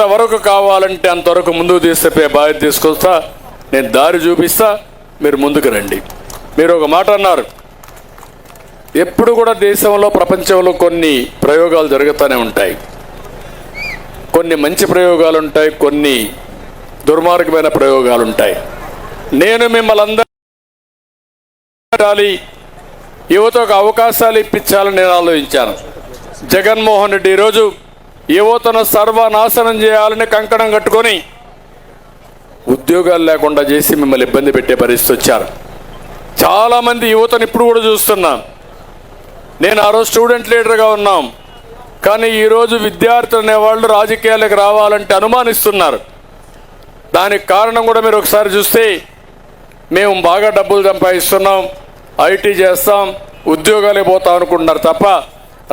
ఎంతవరకు కావాలంటే అంతవరకు ముందుకు తీసుకుపోయే బాధ్యత తీసుకొస్తా. నేను దారి చూపిస్తా. మీరు ముందుకు రండి. మీరు ఒక మాట అన్నారు. ఎప్పుడు కూడా దేశంలో ప్రపంచంలో కొన్ని ప్రయోగాలు జరుగుతూనే ఉంటాయి. కొన్ని మంచి ప్రయోగాలు ఉంటాయి కొన్ని దుర్మార్గమైన ప్రయోగాలు ఉంటాయి. నేను మిమ్మల్ని అందరి యువతకు అవకాశాలు ఇప్పించాలని నేను ఆలోచించాను. జగన్మోహన్ రెడ్డి ఈరోజు యువతను సర్వనాశనం చేయాలని కంకణం కట్టుకొని ఉద్యోగాలు లేకుండా చేసి మిమ్మల్ని ఇబ్బంది పెట్టే పరిస్థితి వచ్చారు. చాలామంది యువతను ఇప్పుడు కూడా చూస్తున్నాం. నేను ఆ రోజు స్టూడెంట్ లీడర్గా ఉన్నాం. కానీ ఈరోజు విద్యార్థులు అనేవాళ్ళు రాజకీయాలకు రావాలంటే అనుమానిస్తున్నారు. దానికి కారణం కూడా మీరు ఒకసారి చూస్తే మేము బాగా డబ్బులు సంపాదిస్తున్నాం ఐటీ చేస్తాం ఉద్యోగాలే పోతాం అనుకుంటున్నారు తప్ప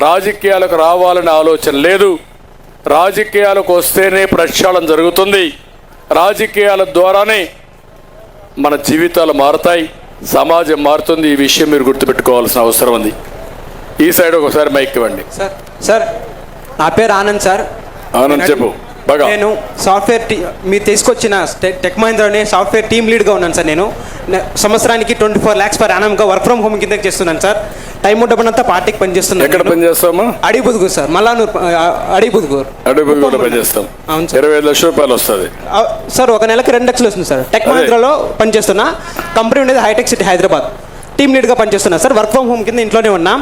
రాజకీయాలకు రావాలనే ఆలోచన లేదు. రాజకీయాలకు వస్తేనే ప్రక్షాళన జరుగుతుంది. రాజకీయాల ద్వారానే మన జీవితాలు మారుతాయి. సమాజం మారుతుంది. ఈ విషయం మీరు గుర్తుపెట్టుకోవాల్సిన అవసరం ఉంది. ఈ సైడ్ ఒకసారి మైక్ ఇవ్వండి. సార్ సార్ నా పేరు ఆనంద్ సార్. ఆనంద్ చెప్పు. బాగా. నేను సాఫ్ట్వేర్ టీ మీరు తీసుకొచ్చిన టెక్ టెక్ మహీంద్రానే సాఫ్ట్వేర్ టీమ్ లీడ్గా ఉన్నాను సార్ నేను. సంవత్సరానికి ట్వంటీ ఫోర్ ల్యాక్స్ పర్ యానంగా వర్క్ ఫ్రమ్ హోమ్ కింద చేస్తున్నాను సార్. టైం ఉండబడినంత పార్టీకి ఎక్కడ పనిచేస్తున్నాను పని చేస్తామా అడి బుదుగూరు సార్ మల్లానూరు అడి బుదుగూరు అడుగు కూడా పని చేస్తాం అవును సార్. ఇరవై ఐదు లక్షల రూపాయలు వస్తుంది. సార్ ఒక నెలకి రెండు లక్షలు వస్తుంది సార్. టెక్. మహీంద్రాలో పనిచేస్తున్నా. కంపెనీ ఉండేది హైటెక్ సిటీ హైదరాబాద్. టీమ్ లీడ్గా పనిచేస్తున్నా సార్. వర్క్ ఫ్రమ్ హోమ్ కింద ఇంట్లోనే ఉన్నా.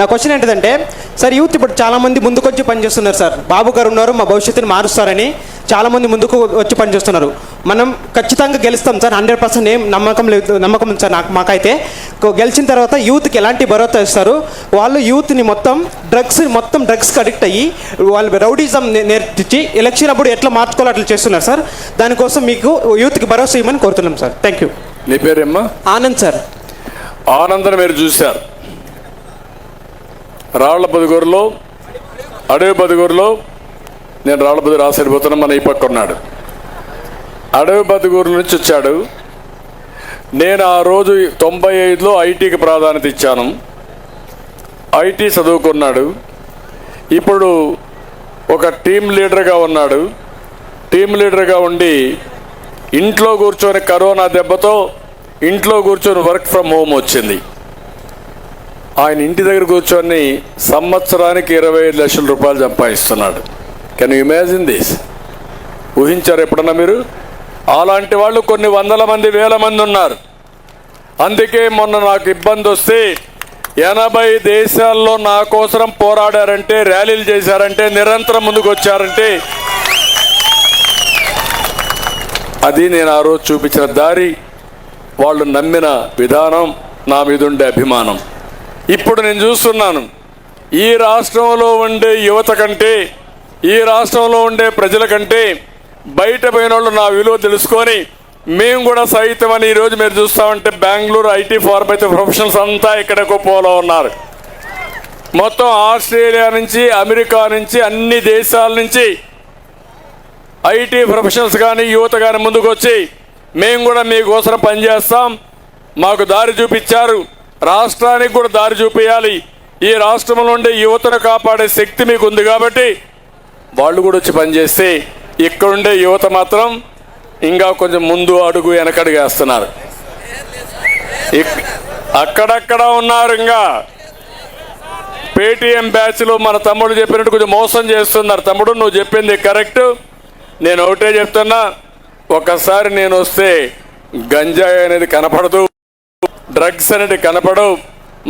నా క్వశ్చన్ ఏంటంటే సార్ యూత్ ఇప్పుడు చాలా మంది ముందుకొచ్చి పనిచేస్తున్నారు సార్. బాబు గారు ఉన్నారు మా భవిష్యత్తుని మారుస్తారని చాలా మంది ముందుకు వచ్చి పనిచేస్తున్నారు. మనం ఖచ్చితంగా గెలుస్తాం సార్ హండ్రెడ్ పర్సెంట్ ఏం నమ్మకం లేదు నమ్మకం ఉంది సార్ నాకు మాకైతే. గెలిచిన తర్వాత యూత్కి ఎలాంటి భరోసా ఇస్తారు? వాళ్ళు యూత్ని మొత్తం డ్రగ్స్ మొత్తం డ్రగ్స్కి అడిక్ట్ అయ్యి వాళ్ళు రౌడీజం నేర్పించి ఎలక్షన్ అప్పుడు ఎట్లా మార్చుకోవాలో అట్లా చేస్తున్నారు సార్. దానికోసం మీకు యూత్కి భరోసా ఇవ్వమని కోరుతున్నాం సార్. థ్యాంక్ యూ నీ పేరేమ్మా? ఆనంద్ సార్. ఆనందను మీరు చూశారు. రాళ్ళ పదుగురులో అడవి పదుగురులో నేను రాళ్ళ పదుగు ఆశ్చర్యపోతున్నా మన ఈ పక్క ఉన్నాడు. అడవి పదుగురు నుంచి వచ్చాడు. నేను ఆ రోజు తొంభై ఐదులో ఐటీకి ప్రాధాన్యత ఇచ్చాను. ఐటీ చదువుకున్నాడు. ఇప్పుడు ఒక టీం లీడర్గా ఉన్నాడు. టీం లీడర్గా ఉండి ఇంట్లో కూర్చొని కరోనా దెబ్బతో ఇంట్లో కూర్చొని వర్క్ ఫ్రమ్ హోమ్ వచ్చింది. ఆయన ఇంటి దగ్గర కూర్చొని సంవత్సరానికి ఇరవై ఐదు లక్షల రూపాయలు సంపాదిస్తున్నాడు. కెన్ ఇమాజిన్ దిస్ ఊహించారు ఎప్పుడన్నా మీరు? అలాంటి వాళ్ళు కొన్ని వందల మంది వేల మంది ఉన్నారు. అందుకే మొన్న నాకు ఇబ్బంది వస్తే ఎనభై దేశాల్లో నా కోసం పోరాడారంటే ర్యాలీలు చేశారంటే నిరంతరం ముందుకు వచ్చారంటే అది నేను ఆ రోజు చూపించిన దారి. వాళ్ళు నమ్మిన విధానం నా మీద ఉండే అభిమానం. ఇప్పుడు నేను చూస్తున్నాను ఈ రాష్ట్రంలో ఉండే యువత కంటే ఈ రాష్ట్రంలో ఉండే ప్రజల కంటే బయట పోయిన వాళ్ళు నా విలువ తెలుసుకొని మేము కూడా సైతం అని ఈరోజు మీరు చూస్తామంటే బెంగళూరు ఐటీ ఫార్మ్ అయితే ప్రొఫెషనల్స్ అంతా ఇక్కడ గొప్పలో ఉన్నారు. మొత్తం ఆస్ట్రేలియా నుంచి అమెరికా నుంచి అన్ని దేశాల నుంచి ఐటీ ప్రొఫెషనల్స్ కానీ యువత కానీ ముందుకు వచ్చి మేము కూడా మీకోసం పనిచేస్తాం. మాకు దారి చూపించారు. రాష్ట్రానికి కూడా దారి చూపించాలి ఈ రాష్ట్రంలో ఉండే యువతను కాపాడే శక్తి మీకు ఉంది కాబట్టి వాళ్ళు కూడా వచ్చి పనిచేస్తే ఇక్కడుండే యువత మాత్రం ఇంకా కొంచెం ముందు అడుగు వెనకడుగు వేస్తున్నారు. ఇక్- అక్కడక్కడ ఉన్నారు ఇంకా. పేటిఎం బ్యాచ్లో మన తమ్ముడు చెప్పినట్టు కొంచెం మోసం చేస్తున్నారు. తమ్ముడు నువ్వు చెప్పింది కరెక్ట్. నేను ఒకటే చెప్తున్నా. ఒకసారి నేను వస్తే గంజాయి అనేది కనపడదు. డ్రగ్స్ అనేది కనపడవు.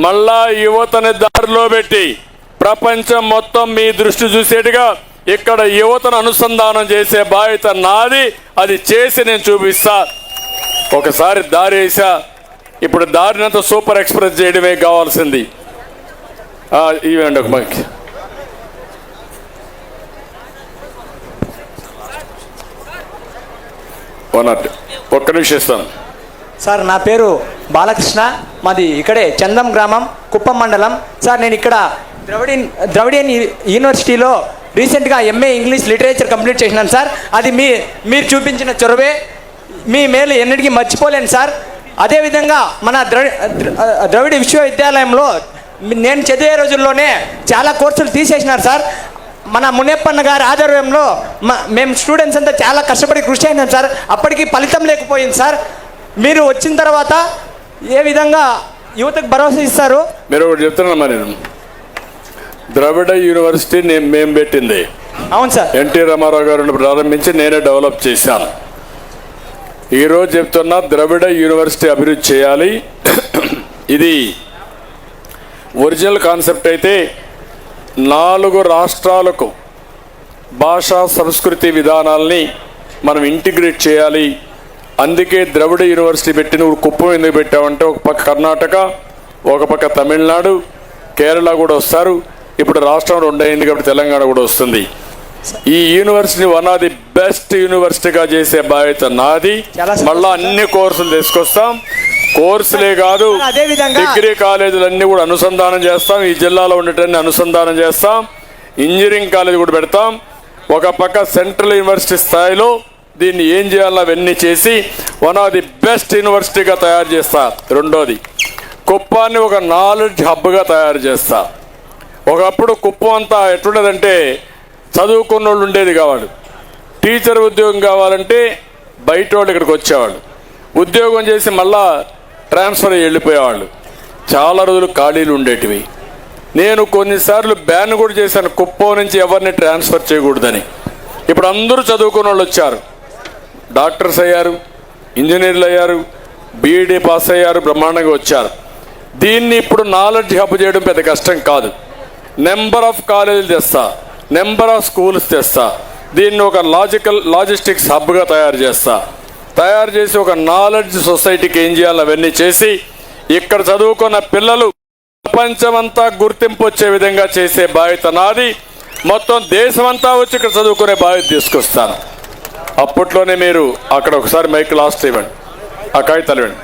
మళ్ళా యువతని దారిలో పెట్టి ప్రపంచం మొత్తం మీ దృష్టి చూసేట్టుగా ఇక్కడ యువతను అనుసంధానం చేసే బాధ్యత నాది. అది చేసి నేను చూపిస్తా. ఒకసారి దారి వేసా. ఇప్పుడు దారినంత సూపర్ ఎక్స్ప్రెస్ చేయడమే కావాల్సింది. ఇవ్వండి ఒక మైక్. వన్ నాట్ ఒక్క నిమిషం ఇస్తాను. సార్ నా పేరు బాలకృష్ణ మాది ఇక్కడే చందం గ్రామం కుప్పం మండలం. సార్ నేను ఇక్కడ ద్రవిడియన్ ద్రవిడియన్ యూనివర్సిటీలో రీసెంట్గా ఎంఏ ఇంగ్లీష్ లిటరేచర్ కంప్లీట్ చేసినాను సార్. అది మీ మీరు చూపించిన చొరవే. మీ మేలు ఎన్నిటికీ మర్చిపోలేను సార్. అదేవిధంగా మన ద్రవి ద్రవిడ విశ్వవిద్యాలయంలో నేను చదివే రోజుల్లోనే చాలా కోర్సులు తీసేసినారు సార్. మన మునియప్పన్న గారి ఆధ్వర్యంలో మ- మేము స్టూడెంట్స్ అంతా చాలా కష్టపడి కృషి అయినాం సార్. అప్పటికి ఫలితం లేకపోయింది సార్. మీరు వచ్చిన తర్వాత ఏ విధంగా యువతకు భరోసా ఇస్తారు? మీరు ఒకటి చెప్తున్నానమ్మా నేను. ద్రవిడ యూనివర్సిటీ నేను మేము పెట్టింది. అవును సార్. ఎన్టీ రామారావు గారిని ప్రారంభించి నేనే డెవలప్ చేశాను. ఈరోజు చెప్తున్నా ద్రవిడ యూనివర్సిటీ అభివృద్ధి చేయాలి. ఇది ఒరిజినల్ కాన్సెప్ట్ అయితే నాలుగు రాష్ట్రాలకు భాషా సంస్కృతి విధానాల్ని మనం ఇంటిగ్రేట్ చేయాలి. అందుకే ద్రవిడ యూనివర్సిటీ పెట్టి నువ్వు కుప్పం ఎందుకు పెట్టావంటే ఒక పక్క కర్ణాటక ఒక పక్క తమిళనాడు కేరళ కూడా వస్తారు. ఇప్పుడు రాష్ట్రం రెండు అయింది కాబట్టి తెలంగాణ కూడా వస్తుంది. ఈ university one of the best యూనివర్సిటీగా చేసే బాధ్యత నాది. మళ్ళా అన్ని కోర్సులు తీసుకొస్తాం. కోర్సులే కాదు డిగ్రీ కాలేజీలన్నీ కూడా అనుసంధానం చేస్తాం. ఈ జిల్లాలో ఉండేటన్ని అనుసంధానం చేస్తాం. ఇంజనీరింగ్ కాలేజ్ కూడా పెడతాం. ఒక పక్క సెంట్రల్ యూనివర్సిటీ స్థాయిలో దీన్ని ఏం చేయాలో అవన్నీ చేసి వన్ ఆఫ్ ది బెస్ట్ యూనివర్సిటీగా తయారు చేస్తా. రెండోది కుప్పాన్ని ఒక నాలెడ్జ్ హబ్గా తయారు చేస్తా. ఒకప్పుడు కుప్పం అంతా ఎట్లుండదంటే చదువుకున్న వాళ్ళు ఉండేది కావాలి టీచర్ ఉద్యోగం కావాలంటే బయట వాళ్ళు ఇక్కడికి వచ్చేవాళ్ళు. ఉద్యోగం చేసి మళ్ళా ట్రాన్స్ఫర్ అయ్యి వెళ్ళిపోయేవాళ్ళు. చాలా రోజులు ఖాళీలు ఉండేటివి. నేను కొన్నిసార్లు బ్యాన్ కూడా చేశాను కుప్పం నుంచి ఎవరిని ట్రాన్స్ఫర్ చేయకూడదని. ఇప్పుడు అందరూ చదువుకున్న వాళ్ళు వచ్చారు. డాక్టర్స్ అయ్యారు ఇంజనీర్లు అయ్యారు బీఈడీ పాస్ అయ్యారు బ్రహ్మాండంగా వచ్చారు. దీన్ని ఇప్పుడు నాలెడ్జ్ హబ్ చేయడం పెద్ద కష్టం కాదు. నెంబర్ ఆఫ్ కాలేజీలు తెస్తా నెంబర్ ఆఫ్ స్కూల్స్ తెస్తా దీన్ని ఒక లాజికల్ లాజిస్టిక్స్ హబ్గా తయారు చేస్తా. తయారు చేసి ఒక నాలెడ్జ్ సొసైటీకి ఏం చేయాలి అవన్నీ చేసి ఇక్కడ చదువుకున్న పిల్లలు ప్రపంచమంతా గుర్తింపు వచ్చే విధంగా చేసే బాధ్యత నాది. మొత్తం దేశమంతా వచ్చి ఇక్కడ చదువుకునే బాధ్యత తీసుకొస్తాను. అప్పట్లోనే మీరు అక్కడ ఒకసారి మైక్ లాస్ట్ ఇవ్వండి ఆ కాగితాలు ఇవ్వండి.